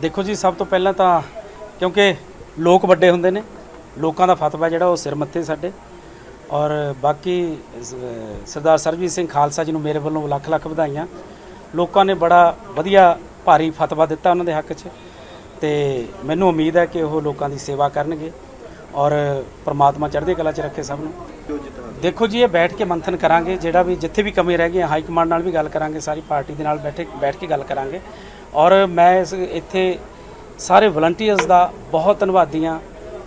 ਦੇਖੋ ਜੀ, ਸਭ ਤੋਂ ਪਹਿਲਾਂ ਤਾਂ ਕਿਉਂਕਿ ਲੋਕ ਵੱਡੇ ਹੁੰਦੇ ਨੇ, ਲੋਕਾਂ ਦਾ ਫਤਵਾ ਜਿਹੜਾ ਉਹ ਸਿਰ ਮੱਥੇ ਸਾਡੇ। ਔਰ ਬਾਕੀ ਸਰਦਾਰ ਸਰਬਜੀਤ ਸਿੰਘ ਖਾਲਸਾ ਜੀ ਨੂੰ ਮੇਰੇ ਵੱਲੋਂ ਲੱਖ ਲੱਖ ਵਧਾਈਆਂ। ਲੋਕਾਂ ਨੇ ਬੜਾ ਵਧੀਆ, ਭਾਰੀ ਫਤਵਾ ਦਿੱਤਾ ਉਹਨਾਂ ਦੇ ਹੱਕ 'ਚ। ਤੇ ਮੈਨੂੰ ਉਮੀਦ ਹੈ ਕਿ ਉਹ ਲੋਕਾਂ ਦੀ ਸੇਵਾ ਕਰਨਗੇ ਔਰ ਪ੍ਰਮਾਤਮਾ ਚੜ੍ਹਦੀ ਕਲਾ 'ਚ ਰੱਖੇ ਸਭ ਨੂੰ। ਦੇਖੋ ਜੀ, ਇਹ ਬੈਠ ਕੇ ਮੰਥਨ ਕਰਾਂਗੇ, ਜਿਹੜਾ ਵੀ ਜਿੱਥੇ ਵੀ ਕਮੀ ਰਹਿ ਗਈ, ਹਾਈ ਕਮਾਂਡ ਨਾਲ ਵੀ ਗੱਲ ਕਰਾਂਗੇ, ਸਾਰੀ ਪਾਰਟੀ ਦੇ ਨਾਲ ਬੈਠੇ, ਬੈਠ ਕੇ ਗੱਲ ਕਰਾਂਗੇ। ਔਰ ਮੈਂ ਇਸ ਇੱਥੇ ਸਾਰੇ ਵਲੰਟੀਅਰਸ ਦਾ ਬਹੁਤ ਧੰਨਵਾਦੀ ਹਾਂ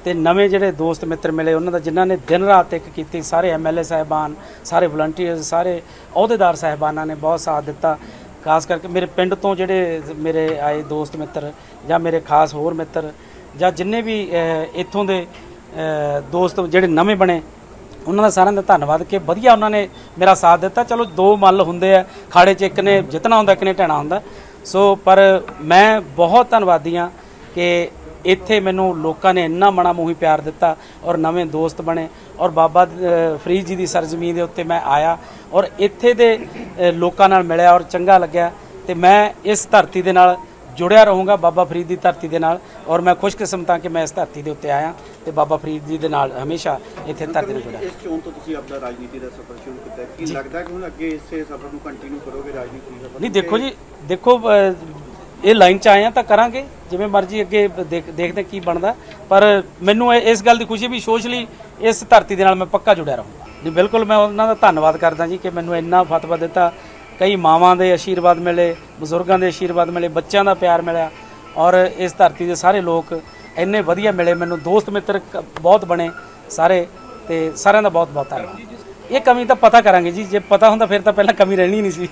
ਤੇ ਨਵੇਂ ਜਿਹੜੇ ਦੋਸਤ ਮਿੱਤਰ ਮਿਲੇ, ਉਹਨਾਂ ਦਾ ਜਿਨ੍ਹਾਂ ਨੇ ਦਿਨ ਰਾਤ ਇੱਕ ਕੀਤੀ, ਸਾਰੇ ਐਮਐਲਏ ਸਾਹਿਬਾਨ, ਸਾਰੇ ਵਲੰਟੀਅਰਸ ਸਾਰੇ ਅਹੁਦੇਦਾਰ ਸਾਹਿਬਾਨਾਂ ਨੇ ਬਹੁਤ ਸਾਥ ਦਿੱਤਾ। ਖਾਸ ਕਰਕੇ ਮੇਰੇ ਪਿੰਡ ਤੋਂ ਜਿਹੜੇ ਮੇਰੇ ਆਏ ਦੋਸਤ ਮਿੱਤਰ ਜਾਂ ਮੇਰੇ ਖਾਸ ਹੋਰ ਮਿੱਤਰ ਜਾਂ ਜਿੰਨੇ ਵੀ ਇੱਥੋਂ ਦੇ ਦੋਸਤ ਜਿਹੜੇ ਨਵੇਂ ਬਣੇ, ਉਹਨਾਂ ਦਾ ਸਾਰਿਆਂ ਦਾ ਧੰਨਵਾਦ ਕਿ ਵਧੀਆ ਉਹਨਾਂ ਨੇ ਮੇਰਾ ਸਾਥ ਦਿੱਤਾ। ਚਲੋ ਦੋ ਮੱਲ ਹੁੰਦੇ ਆ, ਖਾੜੇ 'ਚ ਇੱਕ ਨੇ ਜਿੱਤਣਾ ਹੁੰਦਾ, ਇੱਕ ਨੇ ਟਹਿਣਾ ਹੁੰਦਾ। ਸੋ, ਪਰ ਮੈਂ ਬਹੁਤ ਧੰਨਵਾਦੀ ਹਾਂ ਕਿ ਇੱਥੇ ਮੈਨੂੰ ਲੋਕਾਂ ਨੇ ਇੰਨਾ ਮਣਾ ਮੋਹੀ ਪਿਆਰ ਦਿੱਤਾ ਔਰ ਨਵੇਂ ਦੋਸਤ ਬਣੇ ਔਰ ਬਾਬਾ ਫਰੀਦ ਜੀ ਦੀ ਸਰਜ਼ਮੀਨ ਦੇ ਉੱਤੇ ਮੈਂ ਆਇਆ ਔਰ ਇੱਥੇ ਦੇ ਲੋਕਾਂ ਨਾਲ ਮਿਲਿਆ ਔਰ ਚੰਗਾ ਲੱਗਿਆ ਤੇ ਮੈਂ ਇਸ ਧਰਤੀ ਦੇ ਨਾਲ ਜੁੜਿਆ ਰਹੂੰਗਾ ਬਾਬਾ ਫਰੀਦ ਦੀ ਧਰਤੀ ਦੇ ਨਾਲ ਔਰ ਮੈਂ ਖੁਸ਼ਕਿਸਮਤ ਹਾਂ ਕਿ ਮੈਂ ਇਸ ਧਰਤੀ ਦੇ ਉੱਤੇ ਆਇਆ ਤੇ ਬਾਬਾ ਫਰੀਦ ਜੀ ਦੇ ਨਾਲ ਹਮੇਸ਼ਾ ਇੱਥੇ ਧਰਤੀ ਨਾਲ ਜੁੜਿਆ। ਇਸ ਚੋਣ ਤੋਂ ਤੁਸੀਂ ਆਪਣਾ ਰਾਜਨੀਤੀ ਦਾ ਸਫ਼ਰ ਸ਼ੁਰੂ ਕੀਤਾ ਹੈ। ਕੀ ਲੱਗਦਾ ਕਿ ਹੁਣ ਅੱਗੇ ਇਸੇ ਸਫ਼ਰ ਨੂੰ ਕੰਟੀਨਿਊ ਕਰੋਗੇ ਰਾਜਨੀਤੀ ਦਾ ਨਹੀਂ ਦੇਖੋ ਜੀ ਦੇਖੋ ਇਹ ਲਾਈਨ 'ਚ ਆਏ ਆ ਤਾਂ ਕਰਾਂਗੇ ਜਿਵੇਂ ਮਰਜ਼ੀ ਅੱਗੇ ਦੇਖ- ਦੇਖਦੇ ਕੀ ਬਣਦਾ। ਪਰ ਮੈਨੂੰ ਇਸ ਗੱਲ ਦੀ ਖੁਸ਼ੀ ਵੀ ਸੋਸ਼ਲੀ ਇਸ ਧਰਤੀ ਦੇ ਨਾਲ ਮੈਂ ਪੱਕਾ ਜੁੜਿਆ ਰਹੂੰਗਾ। ਜੀ ਬਿਲਕੁਲ ਮੈਂ ਉਹਨਾਂ ਦਾ ਧੰਨਵਾਦ ਕਰਦਾ ਜੀ ਕਿ ਮੈਨੂੰ ਇੰਨਾ ਫਤਵਾ ਦਿੱਤਾ ਕਈ ਮਾਵਾਂ ਦੇ ਆਸ਼ੀਰਵਾਦ ਮਿਲੇ, ਬਜ਼ੁਰਗਾਂ ਦੇ ਆਸ਼ੀਰਵਾਦ ਮਿਲੇ, ਬੱਚਿਆਂ ਦਾ ਪਿਆਰ ਮਿਲਿਆ ਔਰ ਇਸ ਧਰਤੀ ਦੇ ਸਾਰੇ ਲੋਕ ਇੰਨੇ ਵਧੀਆ ਮਿਲੇ, ਮੈਨੂੰ ਦੋਸਤ ਮਿੱਤਰ ਕ- ਬਹੁਤ ਬਣੇ ਸਾਰੇ ਤੇ ਸਾਰਿਆਂ ਦਾ ਬਹੁਤ ਬਹੁਤ ਧੰਨਵਾਦ। ਇਹ ਕਮੀ ਤਾਂ ਪਤਾ ਕਰਾਂਗੇ ਜੀ, ਜੇ ਪਤਾ ਹੁੰਦਾ ਫਿਰ ਤਾਂ ਪਹਿਲਾਂ ਕਮੀ ਰਹਿਣੀ ਨਹੀਂ ਸੀ।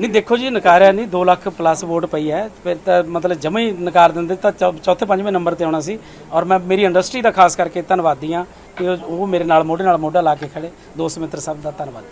ਨਹੀਂ, ਦੇਖੋ ਜੀ ਨਕਾਰਿਆ ਨਹੀਂ 2 ਲੱਖ ਪਲੱਸ ਵੋਟ ਪਈ ਹੈ, ਫਿਰ ਤਾਂ ਮਤਲਬ ਜਮਾ ਹੀ ਨਕਾਰ ਦਿੰਦੇ ਤਾਂ ਚੌ- ਚੌਥੇ ਪੰਜਵੇਂ ਨੰਬਰ ਤੇ ਆਉਣਾ ਸੀ ਔਰ ਮੈਂ ਮੇਰੀ ਇੰਡਸਟਰੀ ਦਾ ਖਾਸ ਕਰਕੇ ਧੰਨਵਾਦੀ ਹਾਂ ਕਿ ਉਹ ਉਹ ਮੇਰੇ ਨਾਲ ਮੋਢੇ ਨਾਲ ਮੋਢਾ ਲਾ ਕੇ ਖੜੇ, ਦੋਸਤ ਮਿੱਤਰ ਸਭ ਦਾ ਧੰਨਵਾਦ।